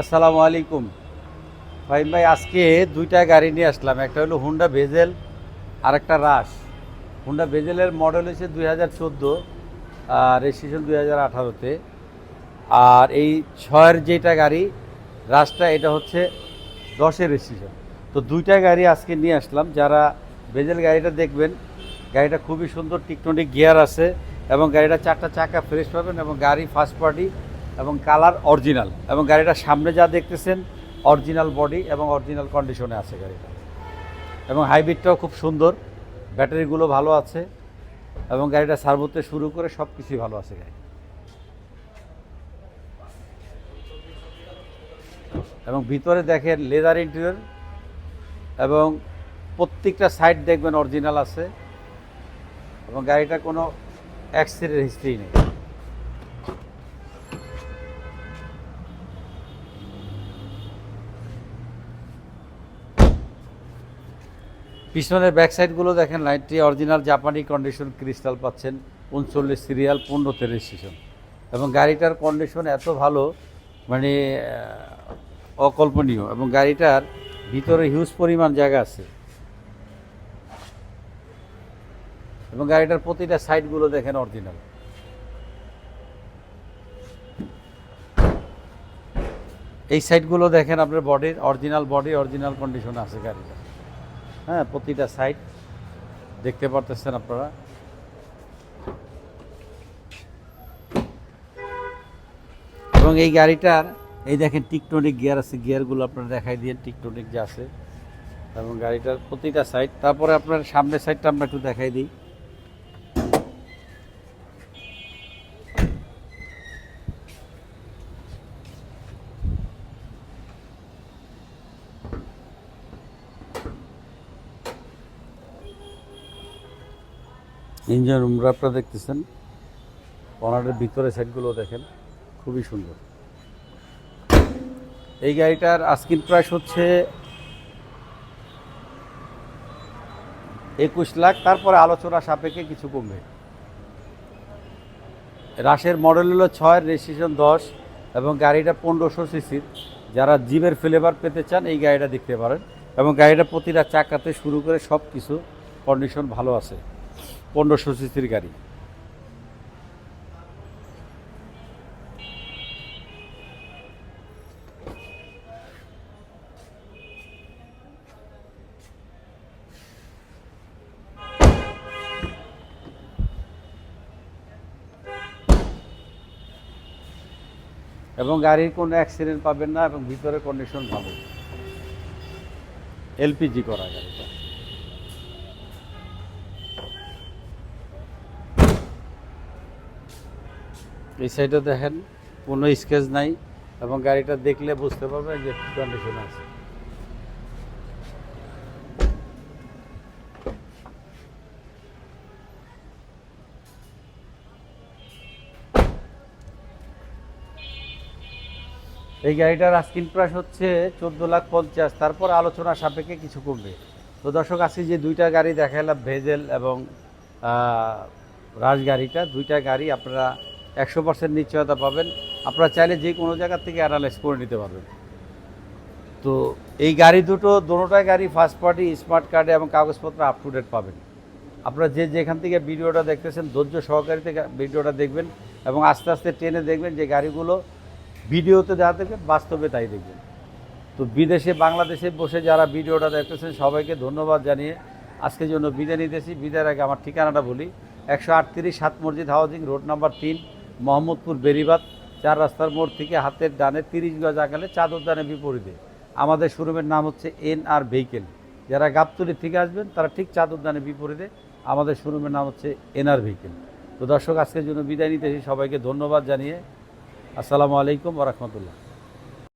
আসসালামু আলাইকুম। ভাই ভাই, আজকে দুইটা গাড়ি নিয়ে আসলাম। একটা হলো হুন্ডা ভেজেল আর একটা রাশ হুন্ডা ভেজেলের মডেল হচ্ছে দুই হাজার চোদ্দ, আর রেজিস্ট্রেশন দুই হাজার আঠারোতে। আর এই ছয়ের যেটা গাড়ি রাশটা এটা হচ্ছে দশের রেজিস্ট্রেশন তো দুইটা গাড়ি আজকে নিয়ে আসলাম। যারা ভেজেল গাড়িটা দেখবেন, গাড়িটা খুবই সুন্দর, টিকটনিক গিয়ার আছে এবং গাড়িটা চারটা চাকা ফ্রেশ পাবেন এবং গাড়ি ফার্স্ট পার্টি এবং কালার অরিজিনাল এবং গাড়িটার সামনে যা দেখতেছেন, অরিজিনাল বডি এবং অরিজিনাল কন্ডিশনে আছে গাড়িটা। এবং হাইব্রিডটাও খুব সুন্দর, ব্যাটারিগুলো ভালো আছে এবং গাড়িটা সার্ভোতে শুরু করে সব কিছুই ভালো আছে গাড়ি এবং ভিতরে দেখেন লেদার ইন্টেরিয়র এবং প্রত্যেকটা সাইড দেখবেন অরিজিনাল আছে এবং গাড়িটা কোনো অ্যাক্সিডেন্ট হিস্ট্রি নেই। পিছনের ব্যাক সাইডগুলো দেখেন, লাইটটি অরিজিনাল জাপানি কন্ডিশন ক্রিস্টাল পাচ্ছেন, উনচল্লিশ সিরিয়াল পনেরো পনেরোতে রেজিস্ট্রেশন এবং গাড়িটার কন্ডিশন এত ভালো মানে অকল্পনীয়। এবং গাড়িটার ভিতরে হিউজ পরিমাণ জায়গা আছে। এবং গাড়িটার প্রতিটা সাইডগুলো দেখেন অরিজিনাল এই সাইডগুলো দেখেন আপনার বডির অরিজিনাল বডি অরিজিনাল কন্ডিশন আছে গাড়িটা হ্যাঁ প্রতিটা সাইট দেখতে পারতেছেন আপনারা। এবং এই গাড়িটার, এই দেখেন টিকটনিক গিয়ার আছে, গিয়ারগুলো আপনারা দেখাই দিয়ে টিকটনিক যে আছে। এবং গাড়িটার প্রতিটা সাইড তারপরে আপনার সামনের সাইডটা আমরা একটু দেখাই দিই। ইঞ্জিন রুমরা আপনারা দেখতেছেন? কর্নারের ভিতরে সাইডগুলো দেখেন, খুবই সুন্দর। এই গাড়িটার আস্কিন প্রাইস হচ্ছে একুশ লাখ, তারপরে আলোচনা সাপেক্ষে কিছু কমবে। রাশের মডেল হলো ছয় রেজিস্ট্রেশন দশ, এবং গাড়িটা পনেরোশো সিসির যারা জিমের ফ্লেভার পেতে চান, এই গাড়িটা দেখতে পারেন। এবং গাড়িটা প্রতিটা চাকাতে শুরু করে সব কিছু কন্ডিশন ভালো আছে। পনেরোশো সিসির গাড়ি। এবং গাড়ির কোনো অ্যাক্সিডেন্ট পাবেন না এবং ভিতরে কন্ডিশন ভালো। এলপিজি করা গাড়িটা। এই সাইডে দেখেন কোনো স্কেচ নাই এবং গাড়িটা দেখলে বুঝতে পারবেন যে কন্ডিশন আছে। এই গাড়িটার আস্কিন প্রাইস হচ্ছে চোদ্দ লাখ পঞ্চাশ তারপর আলোচনা সাপেক্ষে কিছু কমবে। তো দর্শক আজকে যে দুইটা গাড়ি দেখালাম ভেজেল এবং আহ, রাজ গাড়িটা দুইটা গাড়ি আপনারা একশো পার্সেন্ট নিশ্চয়তা পাবেন। আপনারা চাইলে যে কোনো জায়গার থেকে অ্যানালাইজ করে নিতে পারবেন। তো এই গাড়ি দুটো দোনোটাই গাড়ি ফার্স্ট পার্টি স্মার্ট কার্ডে এবং কাগজপত্র আপ টু ডেট পাবেন। আপনারা যে যেখান থেকে ভিডিওটা দেখতেছেন, ধৈর্য সহকারে থেকে ভিডিওটা দেখবেন এবং আস্তে আস্তে ট্রেনে দেখবেন যে গাড়িগুলো ভিডিওতে যা দেখবেন, বাস্তবে তাই দেখবেন। তো বিদেশে, বাংলাদেশে বসে যারা ভিডিওটা দেখতেছেন, সবাইকে ধন্যবাদ জানিয়ে আজকের জন্য বিদায় নিতেছি। বিদায়ের আগে আমার ঠিকানাটা বলি, একশো আটত্রিশ সাত মসজিদ হাউজিং, রোড নাম্বার তিন মোহাম্মদপুর বেরিবাদ, চার রাস্তার মোড় থেকে হাতের ডানে তিরিশ গজ আগালে চাদর ডানে বিপরীতে। আমাদের শোরুমের নাম হচ্ছে এন আর ভেহিকেল। যারা গাবতলি থেকে আসবেন, তারা ঠিক চাদর দানে বিপরীতে। আমাদের শোরুমের নাম হচ্ছে এন আর ভেহিকেল। তো দর্শক, আজকের জন্য বিদায় নিতেছি সবাইকে ধন্যবাদ জানিয়ে আসসালামু আলাইকুম ওরহমতুল্লাহ